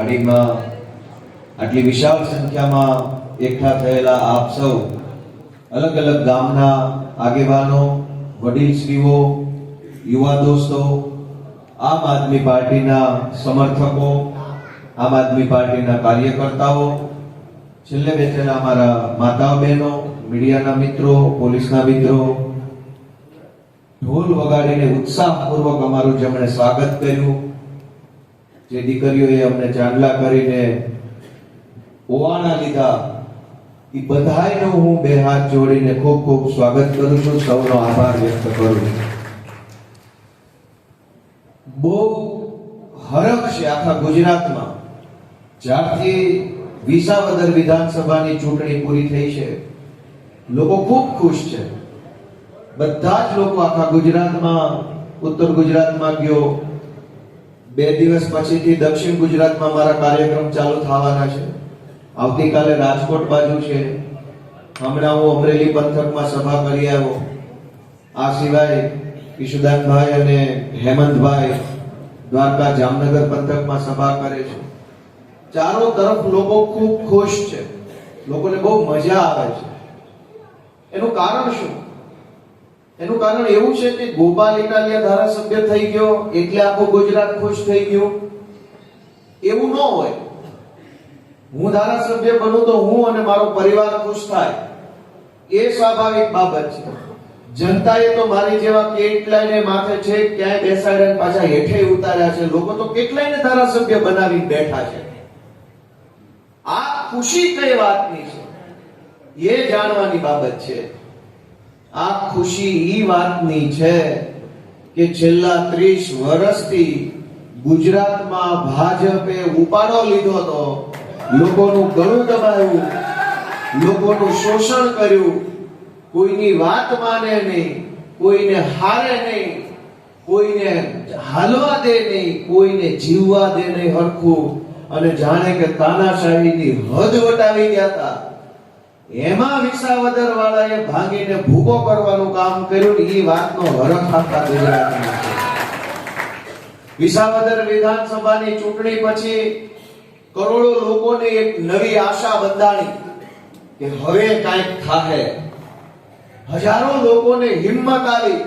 ગાડીમાં આટલી વિશાળ સંખ્યામાં એકઠા થયેલા આપ સૌ, અલગ અલગ ગામના આગેવાનો વડીલશ્રીઓ યુવા દોસ્તો, આમ આદમી પાર્ટીના સમર્થકો, આમ આદમી પાર્ટીના કાર્યકર્તાઓ, છેલ્લે બેઠેલા અમારા માતાઓ બહેનો, મીડિયાના મિત્રો, પોલીસના મિત્રો, ઢોલ વગાડીને ઉત્સાહપૂર્વક અમારું જેમણે સ્વાગત કર્યું. જે દીકરીઓએ અમને ચાંદલા કરીને ઓવાના લીધા, એ બધાયનો હું બે હાથ જોડીને ખૂબ ખૂબ સ્વાગત કરું છું, સૌનો આભાર વ્યક્ત કરું છું. બહુ હરખ છે આખા ગુજરાતમાં. જ્યારથી વિસાવદર વિધાનસભાની ચૂંટણી પૂરી થઈ છે. લોકો ખૂબ ખુશ છે. બધા જ લોકો આખા ગુજરાતમાં, ઉત્તર ગુજરાતમાં ગયો. બે દિવસ પછીથી દક્ષિણ ગુજરાતમાં મારા કાર્યક્રમ ચાલુ થવાના છે. આવતીકાલે રાજકોટ બાજુ છે. હમણાં હું અમરેલી પંથકમાં સભા કરી આવ્યો. આ સિવાય ઈશુદાનભાઈ અને હેમંતભાઈ દ્વારકા જામનગર પંથકમાં સભા કરે છે. ચારો તરફ લોકો ખૂબ ખુશ છે. લોકોને બહુ મજા આવે છે. એનું કારણ શું? એનું કારણ એવું છે કે ગોપાલ ઇટાલિયા ધારાસભ્ય થઈ ગયો, એટલે આખું ગુજરાત ખુશ થઈ ગયું. એવું ન હોય. હું ધારાસભ્ય બનું તો હું અને મારો પરિવાર ખુશ થાય. એ સ્વાભાવિક બાબત છે. જનતાએ તો મારી જેવા કેટલાયને માથે છે ક્યાંય બેસાડ્યા પાછા હેઠે ઉતાર્યા છે. લોકો તો કેટલાયને ધારાસભ્ય બનાવી બેઠા છે. આ ખુશી કઈ વાતની છે? એ જાણવાની બાબત છે. આ ખુશી ઈ વાતની છે કે છેલ્લા 30 વર્ષથી ગુજરાતમાં ભાજપે ઉપાડો લીધો હતો લોકોનું ગળું દબાવ્યું લોકોનું શોષણ કર્યું, કોઈની વાત માને નહીં, કોઈને હારે નહીં, કોઈને હાલવા દે નહીં, કોઈને જીવવા દે નહીં હરખું. અને જાણે કે તાનાશાહીની હદ વટાવી ગયા હતા. એમાં વિસાવદર વાળાએ ભાંગીને ભૂકો કરવાનું કામ કર્યું ને એ વાતનો હરખ આપતા ગુજરાતમાં વિસાવદર વિધાનસભાની ચૂંટણી પછી કરોડો લોકોને એક નવી આશા બંધાણી કે હવે કાંઈક થાહે. હજારો લોકોને હિંમત આવી,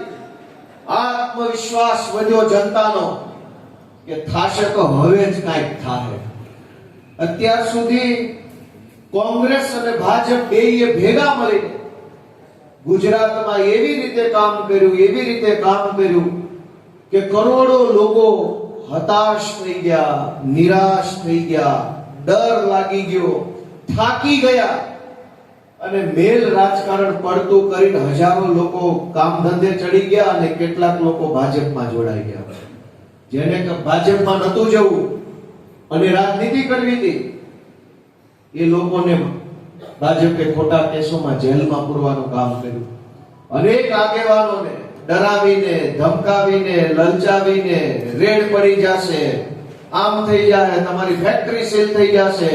આત્મવિશ્વાસ વધ્યો જનતાનો કે થાશે તો હવે જ કાંઈક થાહે. અત્યાર સુધી કોંગ્રેસ અને ભાજપ બેયે ભેગા મળીને ગુજરાતમાં એવી રીતે કામ કર્યું, એવી રીતે કામ કર્યું કે કરોડો લોકો હતાશ થઈ ગયા, નિરાશ થઈ ગયા, ડર લાગી ગયો, થાકી ગયા અને મેલ રાજકારણ પડતું કરીને હજારો લોકો કામ ધંધે ચડી ગયા અને કેટલાક લોકો ભાજપમાં જોડાઈ ગયા. જેને ભાજપમાં નતું જવું અને રાજનીતિ કરવી હતી. એ લોકોને ભાજપે ખોટા કેસોમાં જેલમાં પૂરવાનું કામ કર્યું. અનેક આગેવાનોને ડરાવીને, ધમકાવીને, લલચાવીને રેડ પડી જશે. આમ થઈ જાય, તમારી ફેક્ટરી સીલ થઈ જશે.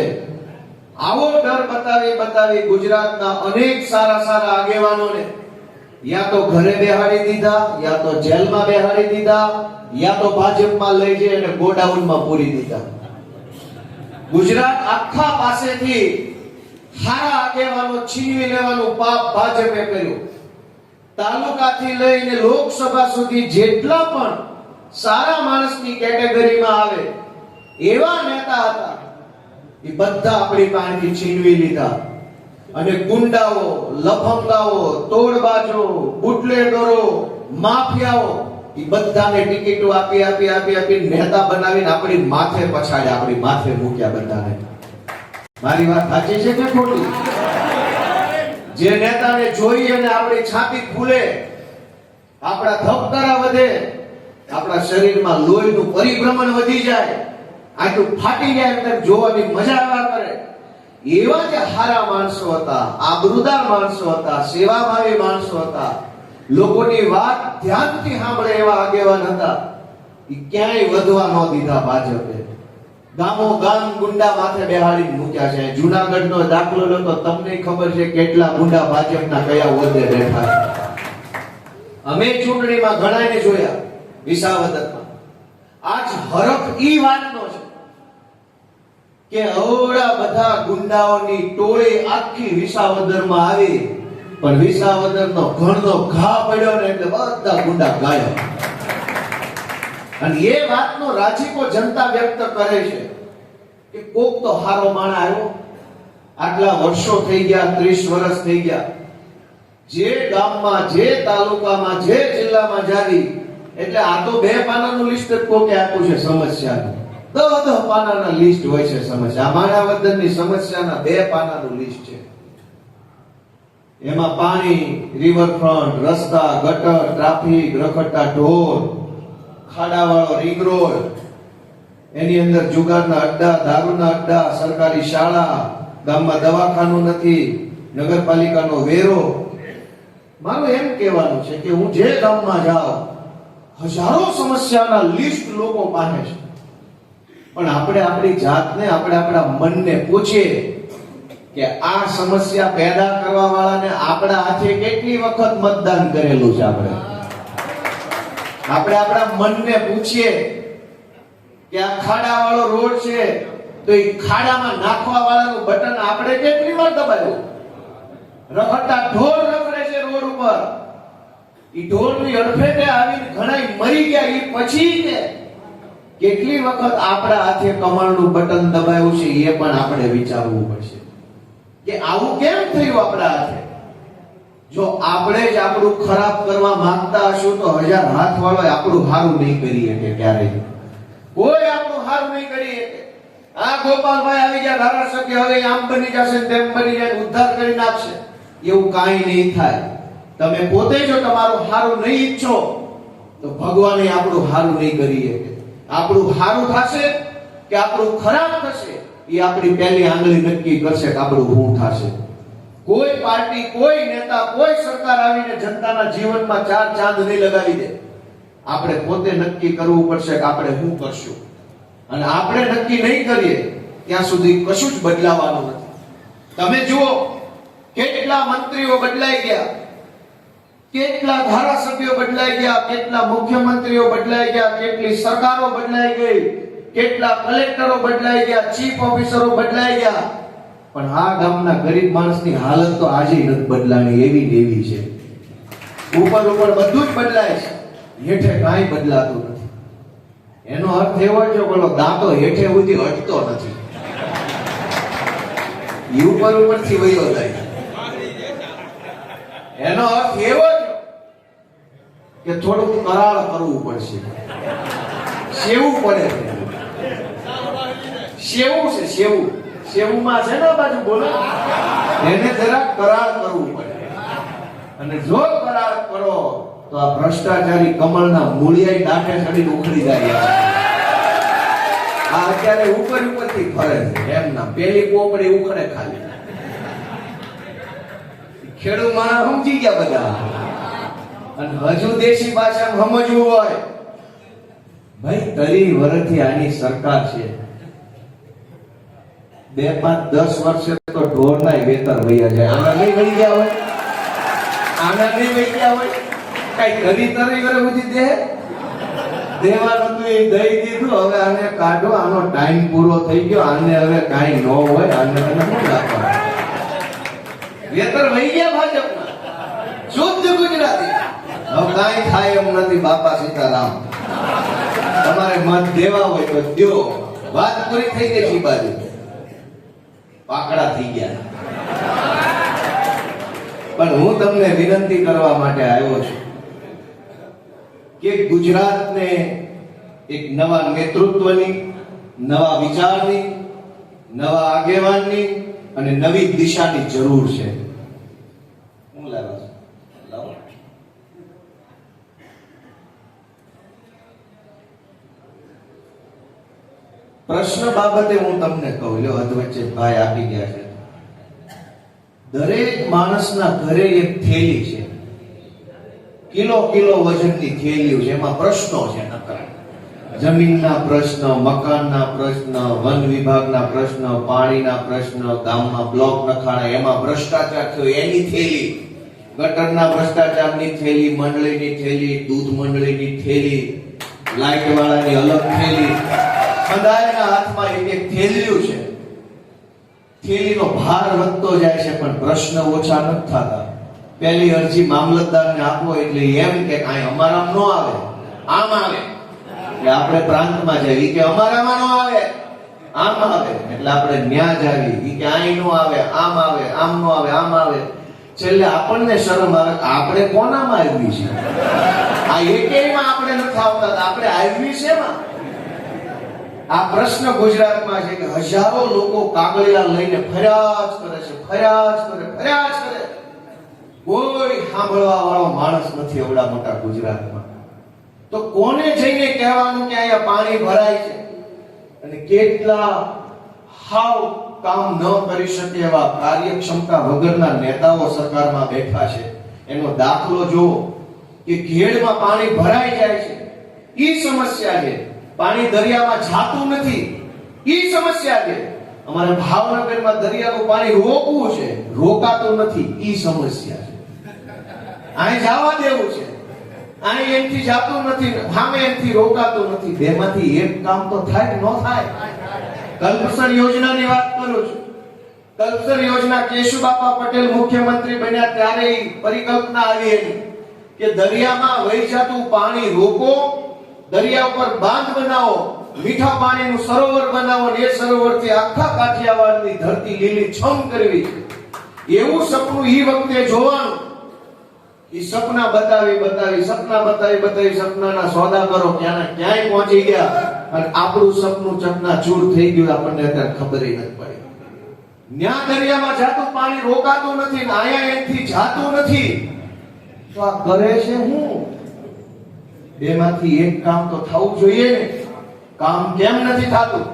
આવો ડર બતાવી બતાવી ગુજરાતના અનેક સારા સારા આગેવાનોને યા તો ઘરે બેહાડી દીધા, યા તો જેલમાં બેહાડી દીધા, યા તો ભાજપમાં લઈ જઈ અને ગોડાઉનમાં પૂરી દીધા. ગુજરાત આખા પાસેથી હારા આગેવાનો છીનવી લેવાનું પાપ ભાજપે કર્યું. તાલુકાથી લઈને લોકસભા સુધી જેટલા પણ સારા માણસની કેટેગરીમાં આવે, એવા નેતા હતા, એ બધા આપણી પાસેથી છીનવી લીધા. અને ગુંડાઓ, લફંગાઓ, તોડબાજો, બુટલેગરો, માફિયાઓ બધાને ટિકિટો આપી આપી આપી આપી નેતા બનાવીને આપણી માથે પછાડ્યા આપણી માથે મૂક્યા બધાને. મારી વાત સાચી છે કે ખોટી? જે નેતાને જોઈ અને આપણી છાતી ફૂલે આપણા ધબકારા વધે, આપણા શરીરમાં લોહીનું પરિભ્રમણ વધી જાય, આટલું ફાટી જાય એમ જોવાની મજા આવ્યા કરે. એવા જે હારા માણસો હતા, આબરૂદાર માણસો હતા, સેવાભાવી માણસો હતા. લોકોની વાત ધ્યાનથી સાંભળે એવા આગેવાન હતા. એ ક્યાંય વધવા ન દીધા ભાજપે. ગામો ગામ ગુંડા માથે બેહાડી મૂક્યા છે. જુનાગઢનો દાખલો લો તો તમને ખબર છે કેટલા ગુંડા ભાજપના કયા હોદ્દે બેઠા અમે ચૂંટણીમાં ઘણાને જોયા વિસાવદરમાં. આજ હરખ ઈ વાતનો છે કે અવડા બધા ગુંડાઓની ટોળી આખી વિસાવદરમાં આવી પણ વિસાવદરનો ઘણનો ઘા પડ્યો ને એટલે બધા ગુંડા ગાયબ અને એ વાતનો રાજીપો જનતા વ્યક્ત કરે છે કે કોક તો હારો માણ આવ્યો. આટલા વર્ષો થઈ ગયા 30 વર્ષ થઈ ગયા. જે ગામમાં, જે તાલુકામાં, જે જિલ્લામાં જાવી, એટલે આ તો બે પાનાનું લિસ્ટ જ કોકે આપ્યું છે સમસ્યાનું. દહ દહ પાનાના લિસ્ટ હોય છે સમસ્યા. માણાવદરની સમસ્યાના બે પાનાનું લિસ્ટ છે. એમાં પાણી રિવરફ્રન્ટ રસ્તા, ગટર ટ્રાફિક રખડતા ઢોર, ખાડાવાળો રિંગ રોડ એની અંદર જુગારના અડ્ડા, દારૂના અડ્ડા, સરકારી શાળા, ગામમાં દવાખાનું નથી, નગરપાલિકાનો વેરો. મારું એમ કહેવાનું છે કે હું જે ગામમાં જાઉં, હજારો સમસ્યાના લિસ્ટ લોકો પાસે છે. પણ આપણે આપણી જાતને, આપણે આપણા મનને પૂછીએ કે આ સમસ્યા પેદા કરવા વાળાને આપણા હાથે કેટલી વખત મતદાન કરેલું છે આપણે? આપણે આપણા મનને પૂછીએ કે આ ખાડા વાળો રોડ છે, તો એ ખાડામાં નાખવા વાળાનું બટન આપણે કેટલી વાર દબાવ્યું? રખડતા ઢોર રખડે છે રોડ ઉપર. ઈ ઢોરની અડફેટે આવીને ઘણા મરી ગયા. એ પછી કે કેટલી વખત આપણા હાથે કમળનું બટન દબાવ્યું છે, એ પણ આપણે વિચારવું પડશે. કે આવું કેમ થયું આપણા હાથે? જો આપણે જ આપણું ખરાબ કરવા માંગતા હશું તો હજાર હાથ વાળો આપણું હારું નહીં કરી શકે ક્યારેય. કોઈ આપણું હારું નહીં કરી શકે. આ ગોપાલભાઈ આવી ગયા ધારાસભ્ય, હવે આમ બની જશે તેમ બની જાય ઉદ્ધાર કરી નાખશે એવું કાંઈ નહીં થાય. તમે પોતે જો તમારું હારું નહીં ઈચ્છો, તો ભગવાને આપણું હારું નહીં કરી શકે. આપણું હારું થશે કે આપણું ખરાબ થશે? એ આપણી પહેલી આંગળી નક્કી કરશે કે આપણું શું થશે. કોઈ પાર્ટી, કોઈ નેતા, કોઈ સરકાર આવીને જનતાના જીવનમાં ચાર ચાંદ નહીં લગાવી દે. આપણે પોતે નક્કી કરવું પડશે કે આપણે શું કરશું. અને આપણે નક્કી નહીં કરીએ, ત્યાં સુધી કશું જ બદલાવાનું નથી. તમે જુઓ, કેટલા મંત્રીઓ બદલાઈ ગયા. કેટલા ધારાસભ્યો બદલાઈ ગયા, કેટલા મુખ્યમંત્રીઓ બદલાઈ ગયા, કેટલી સરકારો બદલાઈ ગઈ. કેટલા કલેક્ટરો બદલાઈ ગયા, ચીફ ઓફિસરો બદલાઈ ગયા. પણ આ ગામના ગરીબ માણસની હાલત તો આજે નથી બદલાણી, એવી દેવી છે. ઉપર ઉપર બધું જ બદલાય છે. હેઠે કાંઈ બદલાતું નથી. એનો અર્થ એવો છે બોલો દાંતો હેઠે સુધી હટતો નથી. ઈ ઉપર ઉપરથી વયો જાય. એનો અર્થ એવો કે થોડુંક કરાળ કરવું પડશે. સેવું પડે સેવું છે સેવું સેવુંમાં છે ને બાજુ બોલો. એને જરા કરાર કરવું પડે. અને જો કરાર કરો, તો આ ભ્રષ્ટાચારી કમળના મૂળિયા દાંઠે ચડીને ઉખડી જાય. આ અત્યારે ઉપર ઉપરથી ફરે છે. એમ ના, પેલી પોપડી ઉખડે ખાલી. ખેડૂત માણસ સમજી ગયા બધા. અને હજુ દેશી ભાષામાં સમજવું હોય. ભાઈ તરી વરથી આની સરકાર છે. બે પાંચ દસ વર્ષે તો ઢોરના વેતર વૈયા જાય. આના નહીં વહી ગયા હોય? આના નહીં વહી ગયા હોય? કઈ ઘડી તરી કરે બધી દે? દેવાનું હતું એ દઈ દીધું, હવે આને કાઢો. આનો ટાઈમ પૂરો થઈ ગયો. આને હવે કાંઈ ન હોય, આને તમે શું રાખવા વેતર વહી ગયા ભાજપના શુદ્ધ ગુજરાતી. હવે કાંઈ થાય એમ નથી, બાપા સીતારામ. તમારે મત દેવા હોય તો દો વાત પૂરી થઈ ગઈ છે બાજુ પાકડા થઈ ગયા. પણ હું તમને વિનંતી કરવા માટે આવ્યો છું કે ગુજરાતને એક નવા નેતૃત્વની, નવા વિચારની, નવા આગેવાનની અને નવી દિશાની જરૂર છે. હું લાગે છું લાવો પ્રશ્ન બાબતે હું તમને કહું, લ્યો અધવચ્ચે ભાઈ આપી ગયા છે. દરેક માણસના ઘરે એક થેલી છે. કિલો કિલો વજનની થેલીઓ છે, એમાં પ્રશ્નો છે નકરા. જમીનના પ્રશ્ન, મકાનના પ્રશ્ન, વન વિભાગના પ્રશ્ન, પાણીના પ્રશ્ન ગામમાં બ્લોક નખાણા, એમાં ભ્રષ્ટાચાર થયો, એની થેલી. ગટરના ભ્રષ્ટાચારની થેલી, મંડળીની થેલી, દૂધ મંડળીની થેલી લાઈટ વાળાની અલગ થેલી. બધાના હાથમાં એક એક થેલ્યું છે. થેલીનો ભાર વધતો જાય છે, પણ પ્રશ્ન ઓછા નથી થતા. પહેલી અરજી મામલતદારને આપો, એટલે એમ કે કાંઈ અમારામાં ન આવે. આમ આવે. એટલે આપણે પ્રાંતમાં જઈએ. કે અમારામાં ન આવે. આમ આવે. એટલે આપણે ન્યા જાવી કે અહીં નો આવે. આમ આવે. આમ નો આવે. આમ આવે. છેલ્લે આપણને શરમ આવે આપણે કોનામાં આવી છે આ એકેયમાં આપણે નથી આવતા. આપણે આવી શેમાં? આ પ્રશ્ન ગુજરાતમાં છે કે હજારો લોકો કાગળિયા લઈને ફર્યા કરે છે ફર્યા કરે ફર્યા કરે. કોઈ સાંભળવા વાળો માણસ નથી એવડા મોટા ગુજરાતમાં. તો કોને જઈને કહેવાનું કે અહીંયા પાણી ભરાય છે? અને કેટલા હાવ કામ ન કરી શકે એવા કાર્યક્ષમતા વગરના નેતાઓ સરકારમાં બેઠા છે. એનો દાખલો જુઓ કે ઘેડમાં પાણી ભરાઈ જાય છે. ઈ સમસ્યા છે. પાણી દરિયામાં જાતું નથી. ઈ સમસ્યા છે. અમારે ભાવનગરમાં દરિયાનું પાણી રોકવું છે. રોકાતું નથી. ઈ સમસ્યા છે. અહીં જવા દેવું છે. અહીં એમથી જાતું નથી સામે એમથી રોકાતું નથી. બેમાંથી એક કામ તો થાય ન થાય? કલ્પસર યોજનાની વાત કરું છું. કલ્પસર યોજના કેશુબાપા પટેલ મુખ્યમંત્રી બન્યા ત્યારે પરિકલ્પના આવી હતી કે દરિયામાં વહી જતું પાણી રોકો દરિયા ઉપર બાંધ બનાવો, મીઠા પાણીનું સરોવર બનાવો અને એ સરોવરથી આખા કાઠિયાવાડની ધરતી લીલી છમ કરવી. એવું સપનું ઈ વખતે જોવાનું. ઈ સપના બતાવી બતાવી, સપના બતાવી બતાવી સપનાના સોદા કરો ક્યાં ક્યાંય પહોંચી ગયા. અને આપણું સપનું ચકના ચૂર થઈ ગયું, આપણને અત્યારે ખબર નથી પડી. ન્યા દરિયામાં જાતું પાણી રોકાતું નથી ને આયા એથી જાતું નથી. તો આ કરે છે હું? બેમાંથી એક કામ તો થવું જોઈએ ને. કામ કેમ નથી થતું?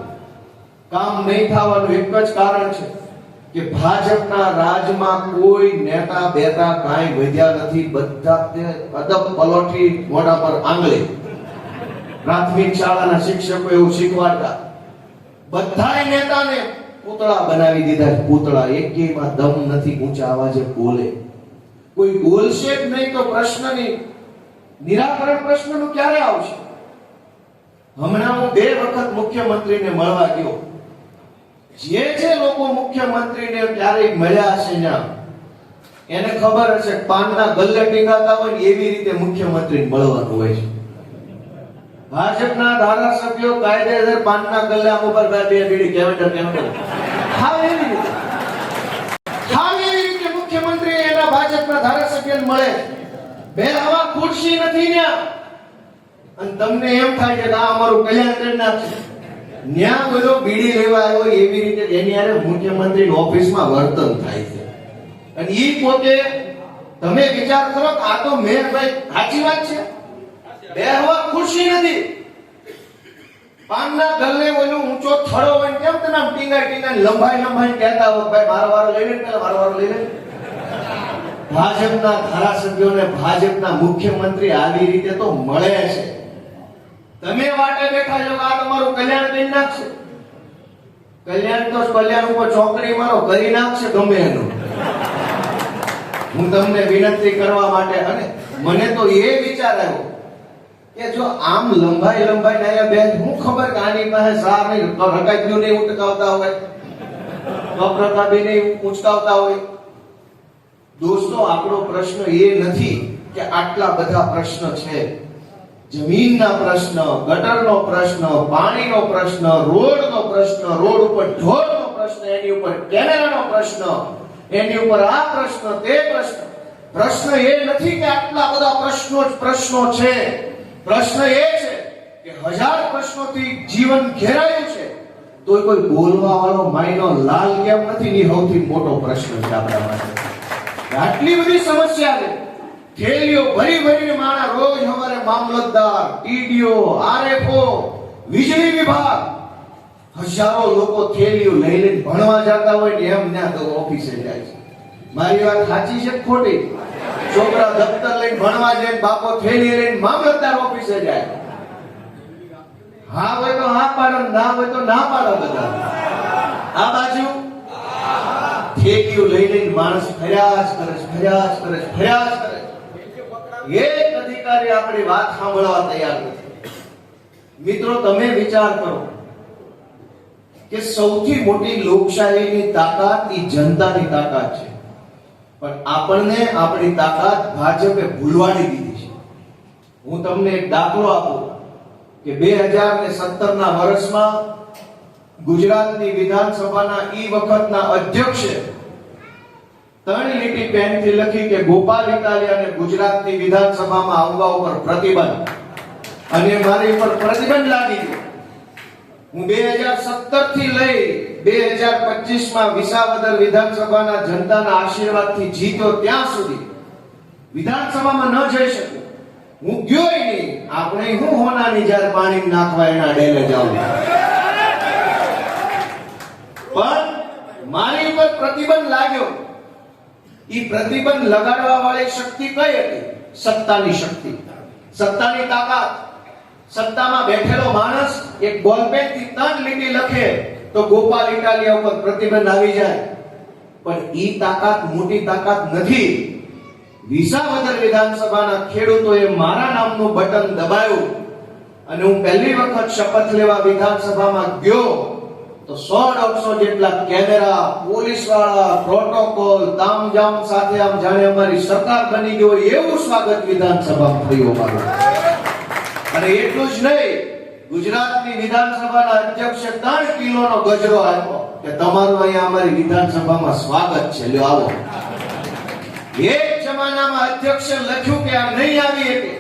કામ નહીં થવાનું એક જ કારણ છે કે ભાજપના રાજમાં કોઈ નેતા બેતા કાંઈ વધ્યા નથી. બધા તે અદબ પલોઠી મોઢા પર આંગળે. પ્રાથમિક શાળાના શિક્ષકો એવું શીખવાડતા. બધાય નેતાને પૂતળા બનાવી દીધા. પૂતળા એકેયમાં દમ નથી, ઊંચા અવાજે બોલે. કોઈ બોલશે જ નહીં તો પ્રશ્નની નિરાકરણ પ્રશ્નનું ક્યારે આવશે? હમણાં હું બે વખત મુખ્યમંત્રીને મળવા ગયો. જે જે લોકો મુખ્યમંત્રીને ક્યારેય મળ્યા હશે એને ખબર હશે પાનના ગલ્લે ટીંગાતા હોય એવી રીતે મુખ્યમંત્રી મળવાનું હોય છે. ભાજપના ધારાસભ્યો કાયદેસર પાનના ગલ્લે આમ ઉપર બે બે બીડી કેમેટર કેવેન્ડર હા એવી રીતે. હા એવી રીતે મુખ્યમંત્રી એના ભાજપના ધારાસભ્યને મળે. બે હવા ખુરશી નથી ત્યાં અને તમને એમ થાય કે આ અમારું કલ્યાણ કરી નાખશે. ન્યા બધો બીડી લેવા આવ્યો, એવી રીતે એની આરે મુખ્યમંત્રી ઓફિસમાં વર્તન થાય છે. અને ઈ પોતે, તમે વિચાર કરો કે આ તો મેં ભાઈ સાચી વાત છે? બે હવા ખુરશી નથી. પાનના ગલ્લે ઓલું ઊંચો થડો હોય કેમ તને ટીંગા ટીંગાઈ લંબાઈ લંબાઈ કહેતા હોય ભાઈ મારો વારો લઈ લે મારો વારો લઈ લે. ભાજપના ધારાસભ્યોને ભાજપના મુખ્યમંત્રી આવી રીતે તો મળે છે. તમે વાટે બેઠા છો આ તમારું કલ્યાણ કરી નાખશે? કલ્યાણ તો કલ્યાણ ઉપર ચોકડી મારો કરી નાખશે ગમે એનું. હું તમને વિનંતી કરવા માટે અને મને તો એ વિચાર આવ્યો કે જો આમ લંબાઈ લંબાઈ ના બેન, હું ખબર કે આની પાસે સાર નહીં રકાબ્યું નહીં ઉટકાવતા હોય કપ્રતાબી નહીં ઉચકાવતા હોય. દોસ્તો, આપણો પ્રશ્ન એ નથી કે આટલા બધા પ્રશ્ન છે. જમીનના પ્રશ્ન, ગટરનો પ્રશ્ન, પાણીનો પ્રશ્ન, રોડનો પ્રશ્ન, રોડ ઉપર ઢોરનો પ્રશ્ન, એની ઉપર કેમેરાનો પ્રશ્ન, એની ઉપર આ પ્રશ્ન, તે પ્રશ્ન. પ્રશ્ન એ નથી કે આટલા બધા પ્રશ્નો જ પ્રશ્નો છે. પ્રશ્ન એ છે કે હજાર પ્રશ્નોથી જીવન ઘેરાયું છે. તો કોઈ બોલવા વાળો માયનો લાલ કેમ નથી? ની સૌથી મોટો પ્રશ્ન છે આપણા માટે. આટલી બધી સમસ્યા છે. થેલીઓ ભરી ભરીને માણા રોજ અમારે મામલતદાર, ઈડીઓ, આરએફઓ, વીજળી વિભાગ, હજારો લોકો થેલીઓ લઈ લઈને ભણવા જતા હોય ને એમ ના તો ઓફિસે જાય છે. મારી વાત સાચી છે ખોટી? છોકરા દફતર લઈને ભણવા જાય બાપો થેલી લઈને મામલતદાર ઓફિસે જાય. હા હોય તો હા પાડો ના હોય તો ના પાડો બધા. આ બાજુ થેલીઓ લઈ લઈને માણસ ફર્યા જ, કરે ફર્યા જ, કરે ફર્યા જ, કરે છે. એક અધિકારી આપણી વાત સાંભળવા તૈયાર નથી. મિત્રો, તમે વિચાર કરો કે સૌથી મોટી લોકશાહીની તાકાત એ જનતાની તાકાત છે. પણ આપણને આપણી તાકાત ભાજપે ભૂલવાડી દીધી છે. હું તમને એક દાખલો આપું કે બે હજાર ને સત્તર ના વર્ષમાં ગુજરાતની વિધાનસભાના ઈ વખતના અધ્યક્ષે ત્રણ લીટી પેનથી લખી કે ગોપાલ ઇટાલિયાને ગુજરાતની વિધાનસભામાં આવવા ઉપર પ્રતિબંધ. અને મારી ઉપર પ્રતિબંધ લાગી હું બે હજાર સત્તરથી લઈ બે હજાર પચીસમાં વિસાવદર વિધાનસભાના જનતાના આશીર્વાદથી જીત્યો ત્યાં સુધી. વિધાનસભામાં ન જઈ શક્યો. હું ગયો નહીં. આપણે હું હોનાની જ્યારે પાણી નાખવા એના ડેલે જાઉં. પણ મારી પર પ્રતિબંધ લાગ્યો. એ પ્રતિબંધ લગાડવા વાળી શક્તિ કઈ હતી? સત્તાની શક્તિ. સત્તાની તાકાત. સત્તામાં બેઠેલો માણસ એક બોલપેનથી ત્રણ લીટી લખે તો ગોપાલ ઇટાલિયા ઉપર પ્રતિબંધ આવી જાય. પણ ઈ તાકાત મોટી તાકાત નથી. વિસાવદર વિધાનસભાના ખેડૂતોએ મારા નામનું બટન દબાયું અને હું પહેલી વખત શપથ લેવા વિધાનસભામાં ગયો. તો સો દોઢસો જેટલા કેમેરા પોલીસવાળા પ્રોટોકોલ તામજામ સાથે આમ જાણે અમારી સરકાર બની ગયો એવું સ્વાગત વિધાનસભામાં થયું અમારું. અને એટલું જ નહીં, ગુજરાતની વિધાનસભાના અધ્યક્ષે ત્રણ કિલોનો ગજરો આપ્યો કે તમારું અહીંયા અમારી વિધાનસભામાં સ્વાગત છે. લ્યો, આવો. એક જમાનામાં અધ્યક્ષે લખ્યું કે આ નહીં આવી શકે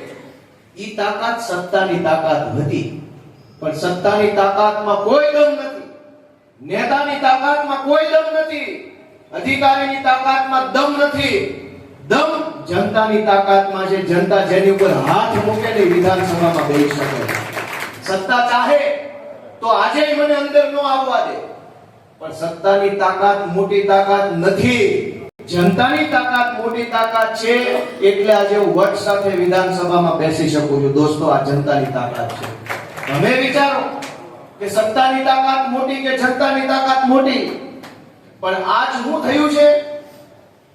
ઈ તાકાત સત્તાની તાકાત હતી. પણ સત્તાની તાકાતમાં કોઈ દમ નથી. નેતાની તાકાતમાં કોઈ દમ નથી, અધિકારીની તાકાતમાં દમ નથી. દમ જનતાની તાકાતમાં છે, જનતા જેની ઉપર હાથ મૂકે ને વિધાનસભામાં બેસી શકે સત્તા ચાહે તો આજે મને અંદર નો આવવા દે. પણ સત્તાની તાકાત, મોટી તાકાત નથી. જનતાની તાકાત, મોટી તાકાત છે, એટલે આજે હું વટ સાથે વિધાનસભામાં બેસી શકું છું. દોસ્તો, આ જનતાની તાકાત છે. તમે વિચારો કે સત્તાની તાકાત મોટી કે જનતાની તાકાત મોટી? પણ આજ શું થયું છે?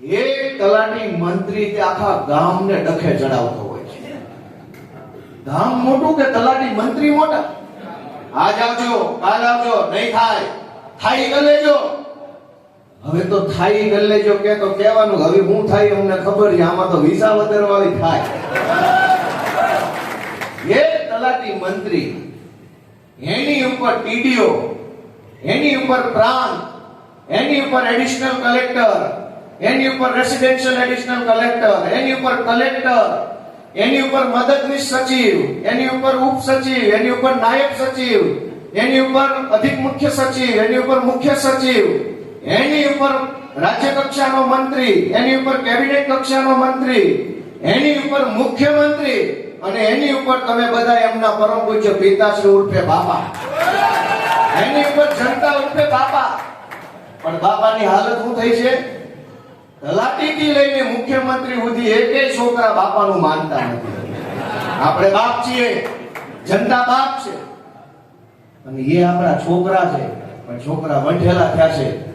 એક તલાટી મંત્રી તે આખા ગામને ડખે ચડાવતો હોય છે. ગામ મોટું કે તલાટી મંત્રી મોટા? આજ આવજો, કાલ આવજો, નહીં થાય. થાય કરી લેજો. હવે તો થાય કરી લેજો, કે તો કહેવાનું, હવે હું થાય અમને ખબર છે, આમાં તો વિસા વાળી થાય. એક તલાટી મંત્રી એની ઉપર ટીડીઓ એની ઉપર પ્રાંત એની ઉપર એડિશનલ કલેક્ટર એની ઉપર રેસિડેન્શિયલ એડિશનલ કલેક્ટર એની ઉપર કલેક્ટર એની ઉપર મદદનીશ સચિવ એની ઉપર ઉપ સચિવ એની ઉપર નાયબ સચિવ એની ઉપર અધિક મુખ્ય સચિવ એની ઉપર મુખ્ય સચિવ એની ઉપર રાજ્ય કક્ષાનો મંત્રી એની ઉપર કેબિનેટ કક્ષાનો મંત્રી એની ઉપર મુખ્યમંત્રી અને એની ઉપર તમે બધા એમના પરમ પૂજ્ય પિતાશ્રી ઉર્ફે બાપા. એની ઉપર જનતા ઉર્ફે બાપા. પણ બાપાની હાલત શું થઈ છે? તલાટીથી લઈને મુખ્યમંત્રી સુધી એકેય છોકરા બાપાનું માનતા નથી. આપણે બાપ છીએ. જનતા બાપ છે. અને એ આપણા છોકરા છે. પણ છોકરા વંઠેલા થયા છે.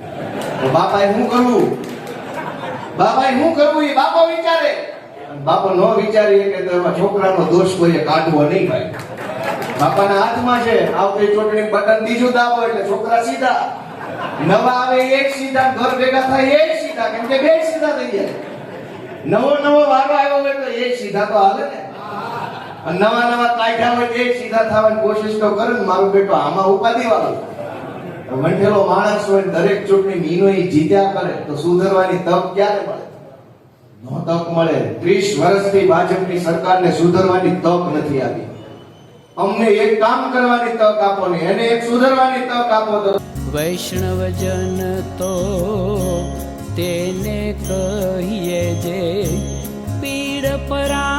તો બાપાએ શું કરવું? બાપાએ શું કરવું? એ બાપા વિચારે. બાપા ન વિચારીએ કે તમારા છોકરાનો દોષ કોઈએ કાઢવો નહીં ભાઈ. બાપાના હાથમાં છે, આવતી ચૂંટણી બટન બીજું દાબો એટલે છોકરા સીધા. નવા આવે એક સીધા, ઘર ભેગા થાય એક સીધા, કેમ કે બે સીધા થઈ જાય નવો નવો વારો આવ્યો હોય તો એક સીધા તો હાલે ને. નવા નવા કાયદા હોય એ સીધા થવાની કોશિશ તો કરે ને, મારું બેટો આમાં ઉપાધિ વાળો. વંઠેલો માણસ હોય દરેક ચૂંટણી મીનો જીત્યા કરે, તો સુધરવાની તક ક્યારે મળે? તક મળે. ત્રીસ વર્ષથી ભાજપની સરકારને સુધરવાની તક નથી આવી અમને એક કામ કરવાની તક આપો ને એને એક સુધરવાની તક આપો તો વૈષ્ણવજન તો તેને કહીએ જે પીડ પરા